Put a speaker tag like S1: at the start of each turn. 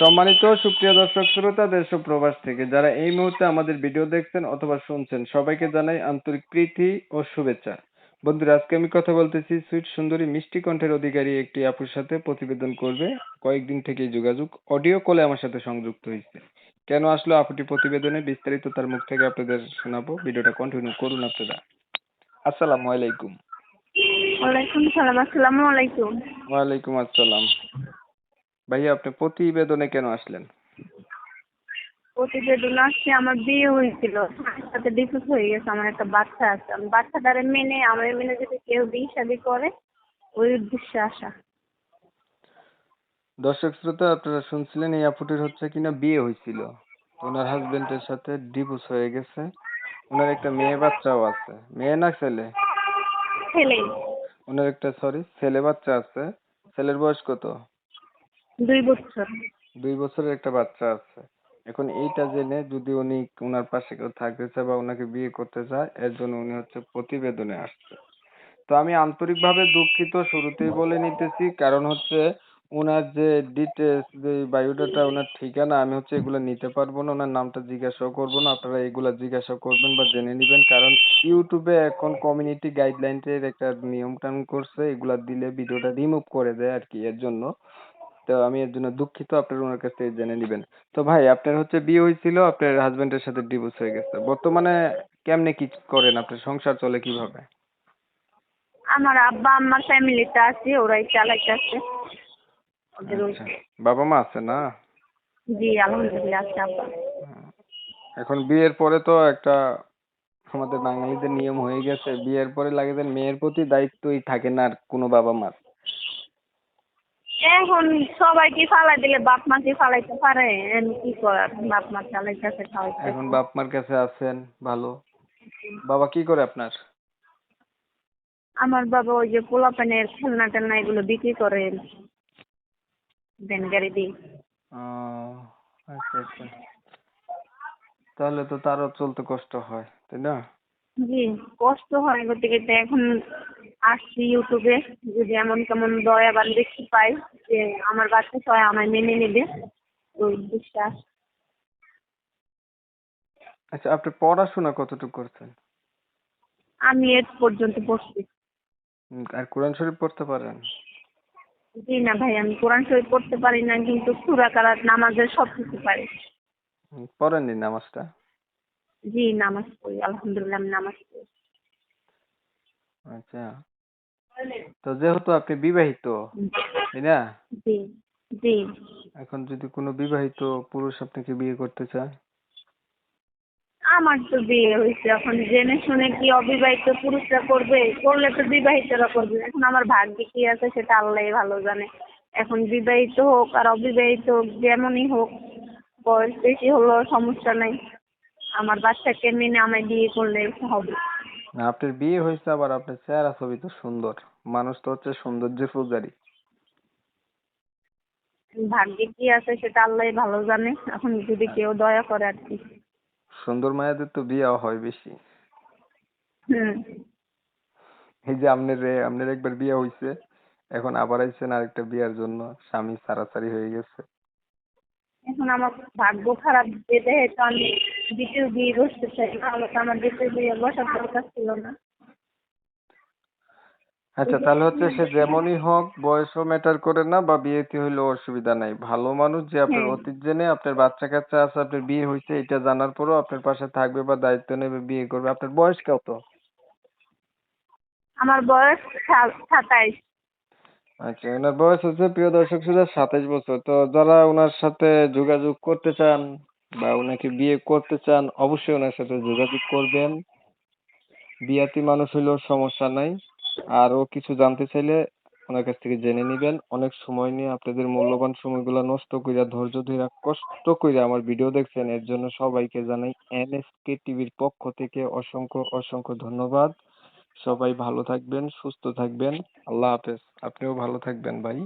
S1: সম্মানিত সুপ্রিয় দর্শক শ্রোতা দেশ প্রবাস থেকে যারা এই মুহূর্তে আমাদের ভিডিও দেখছেন অথবা শুনছেন সবাইকে জানাই আন্তরিক প্রীতি ও শুভেচ্ছা। বন্ধুরা আজকে আমি কথা বলতেছি সুইট সুন্দরী মিষ্টি কণ্ঠের অধিকারী একটি আপুর সাথে প্রতিবেদন করবে। কয়েকদিন থেকেই যোগাযোগ অডিও কলে আমার সাথে সংযুক্ত হয়েছে। কেন আসলো আপুটি প্রতিবেদনে? বিস্তারিত তার মুখ থেকে আপনাদের শোনাবো। ভিডিওটা কন্টিনিউ করুন আপনারা। আসসালামু আলাইকুম।
S2: ওয়ালাইকুম সালাম আসসালামু আলাইকুম।
S1: ওয়ালাইকুম আসসালাম। ভাইয়া আপনি প্রতিবেদনে কেন আসলেন?
S2: প্রতিবেদন আসছে আমার বিয়ে হয়েছিল। সাথে ডিভোর্স হয়ে গেছে আমার একটা বাচ্চা আছে। আমি বাচ্চাটারে মেনে আমার মেনে যদি কেউ বিয়ে শাদি করে ওই উদ্দেশ্যে আসা।
S1: দর্শক শ্রোতা আপনারা শুনছিলেন এই আপুটির হচ্ছে কিনা বিয়ে হয়েছিল। ওনার হাজবেন্ডের সাথে ডিভোর্স হয়ে গেছে। ওনার একটা মেয়ে বাচ্চাও আছে। মেয়ে না ছেলে?
S2: ছেলে।
S1: ওনার একটা সরি ছেলে বাচ্চা আছে। ছেলের বয়স কত?
S2: দুই বছর।
S1: দুই বছরের একটা বাচ্চা আছে। এখন এইটা জেনে যদি উনি ওনার পাশে কেউ থাকতে চায় বা ওনাকে বিয়ে করতে চায়, এর জন্য উনি হচ্ছে প্রতিবেদনে আসছে। তো আমি আন্তরিকভাবে দুঃখিত, শুরুতেই বলে নিতেছি। কারণ হচ্ছে ওনার যে ডিটেলস যে বায়োডাটা ওনার ঠিকানা, আমি হচ্ছে এগুলো নিতে পারব না ওনার নামটা জিজ্ঞাসাও করব না। আপনারা এগুলা জিজ্ঞাসা করবেন বা জেনে নেবেন। কারণ ইউটিউবে এখন কমিউনিটি গাইডলাইনের একটা নিয়ম কানুন করছে। এগুলা দিলে ভিডিওটা রিমুভ করে দেয় আর কি, এর জন্য। তো আমি এর জন্য দুঃখিত আপনারা ওনার কাছ থেকে জেনে নেবেন। তো ভাই আপনার হচ্ছে বিয়ে হয়েছিল আপনার হাজবেন্ডের সাথে ডিভোর্স হয়ে গেছে। বর্তমানে কেমনে কি করেন? আপনার সংসার চলে কীভাবে?
S2: আমার আব্বা ফ্যামিলিতে আছে ওরাই চালাইতেছে। ওদের ওই
S1: আচ্ছা বাবা মা আছে না?
S2: জি আলহামদুলিল্লাহ আছে আব্বা।
S1: এখন বিয়ের পরে তো একটা আমাদের বাঙালিদের নিয়ম হয়ে গেছে। বিয়ের পরে লাগে যে মেয়ের প্রতি দায়িত্বই থাকে না আর কোনো বাবা মার।
S2: এখন সবাই কি ফালাই দিলে বাপ মা কি ফালাইতে পারে? এখন কি করার? বাপ মা চালাইতেছে খাওয়াইতেছে
S1: এখন বাপ মার কাছে আছেন ভালো। বাবা কি করে আপনার?
S2: আমার বাবা ওই যে পোলাপানের খেলনা টেলনা এগুলো বিক্রি করে ভ্যান গাড়ি দিয়ে।
S1: আচ্ছা আচ্ছা। তাহলে তো তারও চলতে কষ্ট হয় তাই না?
S2: জি কষ্ট হয় গতিকে তো এখন আসছি ইউটিউবে যদি এমন কেমন দয়া দয়াবান দেখতে পাই যে আমার বাচ্চা সবাই আমায় মেনে নেবে ওই বিশ্বাস
S1: আচ্ছা আপনি পড়াশোনা কতটুকু করছেন?
S2: আমি এর পর্যন্ত পড়ছি।
S1: আর কোরআন শরীফ পড়তে পারেন?
S2: জি না ভাই আমি কোরআন শরীফ পড়তে পারি না কিন্তু সুরা কারাত নামাজের সব কিছু পারি
S1: পড়েননি নামাজটা?
S2: জি নামাজ পড়ি আলহামদুলিল্লাহ আমি নামাজ পড়ি
S1: আচ্ছা। তো যেহেতু আপনি বিবাহিত তাই না?
S2: জি জি।
S1: এখন যদি কোনো বিবাহিত পুরুষ আপনাকে বিয়ে করতে চায়
S2: আমার তো বিয়ে হয়েছে। এখন জেনে শুনে কি অবিবাহিত পুরুষরা করবে? করলে তো বিবাহিতরা করবে। এখন আমার ভাগ্যে কি আছে সেটা আল্লাহ ভালো জানে। এখন বিবাহিত হোক আর অবিবাহিত হোক যেমনই হোক বয়স বেশি হলেও সমস্যা নাই। আমার বাচ্চাকে মেনে আমায় বিয়ে করলে হবে।
S1: আপনার বিয়ে হয়েছে আবার আপনার চেহারা ছবি তো সুন্দর। মানুষ তো হচ্ছে সৌন্দর্যের পূজারি।
S2: ভাগ্যে কি আছে সেটা আল্লাহ ভালো জানে। এখন যদি কেউ দয়া করে আর কি।
S1: সুন্দর মায়াদের তো বিয়েও হয় বেশি।
S2: হুম।
S1: এই যে আপনার আপনার একবার বিয়ে হয়েছে এখন আবার আইছেন আরেকটা বিয়ের জন্য স্বামী ছাড়াছাড়ি হয়ে গেছে।
S2: এখন আমার ভাগ্য খারাপ যে দেখে তো আমি দ্বিতীয় বিয়ে বসতে চাই নাহলে তো আমার দ্বিতীয় বিয়ে বসার দরকার ছিল না।
S1: আচ্ছা তাহলে হচ্ছে সে যেমনই হোক বয়সও ম্যাটার করে না বা বিয়েতে হইলেও অসুবিধা নাই। ভালো মানুষ যে আপনার
S2: হ্যাঁ।
S1: অতীত জেনে আপনার বাচ্চা কাচ্চা আছে আপনার বিয়ে হয়েছে এটা জানার পরেও আপনার পাশে থাকবে বা দায়িত্ব নেবে বিয়ে করবে। আপনার বয়স কত?
S2: আমার বয়স সাতাইশ।
S1: আচ্ছা ওনার বয়স হচ্ছে প্রিয় দর্শক শ্রোতা সাতাইশ বছর। তো যারা ওনার সাথে যোগাযোগ করতে চান বা ওনাকে বিয়ে করতে চান, অবশ্যই ওনার সাথে যোগাযোগ করবেন। বিয়াতি মানুষ হইলেও সমস্যা নাই। আরও কিছু জানতে চাইলে ওনার কাছ থেকে জেনে নিবেন। অনেক সময় নিয়ে আপনাদের মূল্যবান সময়গুলো নষ্ট কইরা, ধৈর্য ধরে কষ্ট কইরা আমার ভিডিও দেখছেন, এর জন্য সবাইকে জানাই এনএসকে টিভির পক্ষ থেকে অসংখ্য অসংখ্য ধন্যবাদ। সবাই ভালো থাকবেন সুস্থ থাকবেন। আল্লাহ হাফেজ। আপনিও ভালো থাকবেন ভাই।